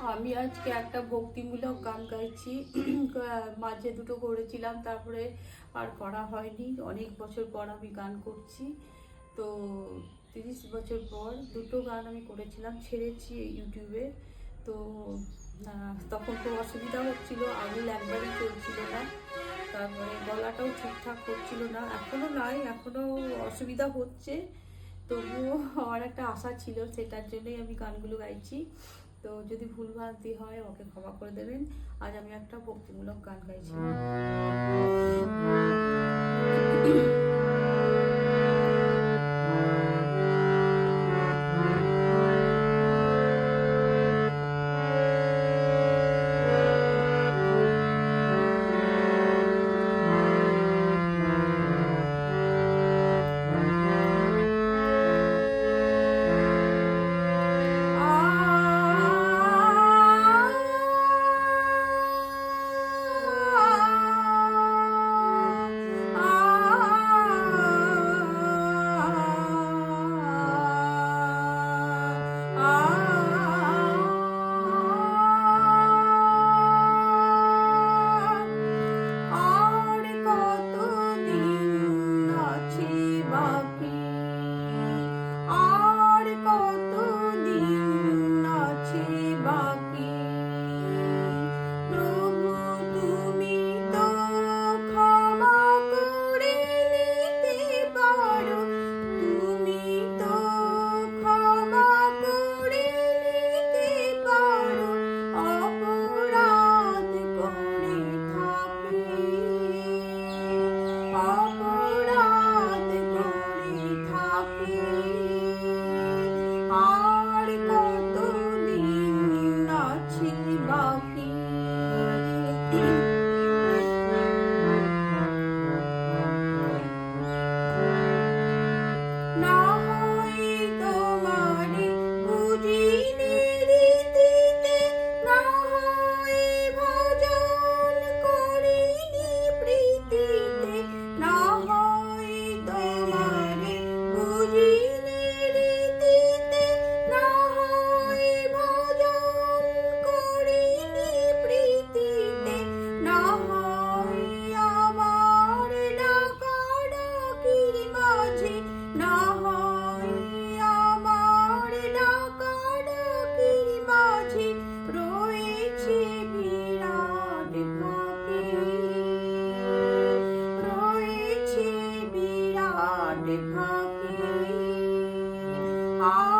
আমি আজকে একটা ভক্তিমূলক গান গাইছি। মাঝে দুটো করেছিলাম, তারপরে আর করা হয়নি। অনেক বছর পর আমি গান করছি। তো তিরিশ বছর পর দুটো গান আমি করেছিলাম, ছেড়েছি ইউটিউবে। তো তখন খুব অসুবিধা হচ্ছিল আগুল একবারই চলছিল না। তারপরে গলাটাও ঠিকঠাক করছিল না। এখনও নাই এখনও অসুবিধা হচ্ছে। তবুও আমার একটা আশা ছিল, সেটার জন্যই আমি গানগুলো গাইছি। তো যদি ভুল ভুলভ্রান্তি হয় ওকে ক্ষমা করে দেবেন। আজ আমি একটা ভক্তিমূলক গান গাইছি। Ah.